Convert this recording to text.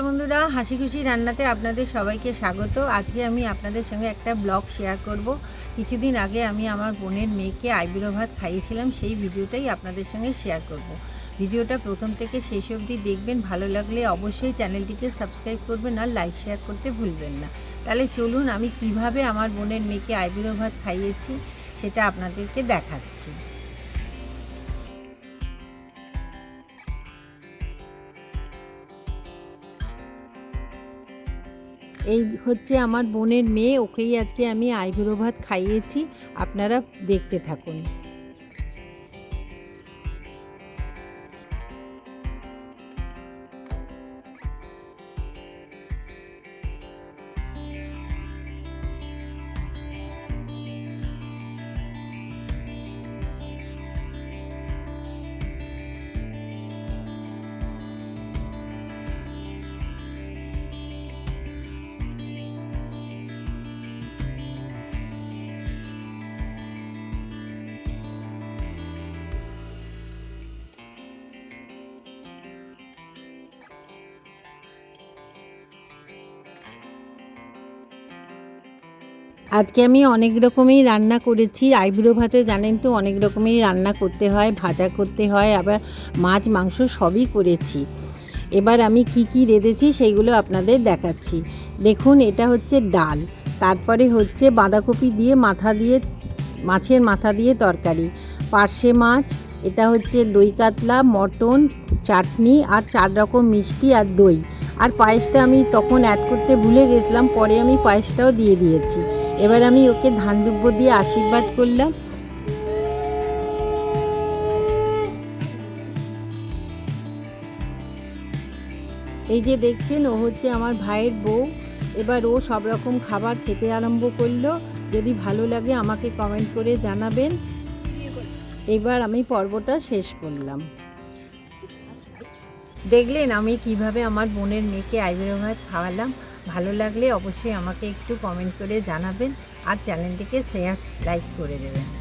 নমস্কার বন্ধুরা, হাসি খুশি রান্নাতে আপনাদের সবাইকে স্বাগত। আজকে আমি আপনাদের সঙ্গে একটা ব্লগ শেয়ার করব। কিছুদিন আগে আমি আমার বোনের মেয়েকে আইবুড়ো ভাত খাইয়েছিলাম, সেই ভিডিওটাই আপনাদের সঙ্গে শেয়ার করব। ভিডিওটা প্রথম থেকে শেষ অবধি দেখবেন, ভালো লাগলে অবশ্যই চ্যানেলটিকে সাবস্ক্রাইব করবেন আর লাইক শেয়ার করতে ভুলবেন না। তাহলে চলুন আমি কীভাবে আমার বোনের মেয়েকে আইবুড়ো ভাত খাইয়েছি, সেটা আপনাদেরকে দেখাচ্ছি। এই হচ্ছে আমার বোনের মেয়ে ওকেই আজকে আমি আইবুড়ো ভাত খাইয়েছি। আপনারা দেখতে থাকুন। আজকে আমি অনেক রকমই রান্না করেছি। আইবুড়ো ভাতে জানেন তো, অনেক রকমই রান্না করতে হয়, ভাজা করতে হয়, আবার মাছ, মাংস সবই করেছি। এবার আমি কি কি রেঁধেছি সেইগুলো আপনাদের দেখাচ্ছি। দেখুন, এটা হচ্ছে ডাল, তারপরে হচ্ছে বাঁধাকপি দিয়ে মাথা দিয়ে, মাছের মাথা দিয়ে তরকারি। পার্শে মাছ, এটা হচ্ছে দই কাতলা, মটন, চাটনি আর চার রকম মিষ্টি আর দই। আর পায়েসটা আমি তখন অ্যাড করতে ভুলে গেছিলাম, পরে আমি পায়েসটাও দিয়ে দিয়েছি। এবার আমি ওকে ধান দুব্য দিয়ে আশীর্বাদ করলাম। এই যে দেখছেন, ও হচ্ছে আমার ভাইয়ের বউ। এবার ও সব রকম খাবার খেতে আরম্ভ করল। যদি ভালো লাগে আমাকে কমেন্ট করে জানাবেন। এবার আমি পর্বটা শেষ করলাম। দেখলেন আমি কীভাবে আমার বোনের মেয়েকে আইবুড়ো ভাত খাওয়ালাম। ভালো লাগলে অবশ্যই আমাকে একটু কমেন্ট করে জানাবেন আর চ্যানেলটিকে শেয়ার লাইক করে দেবেন।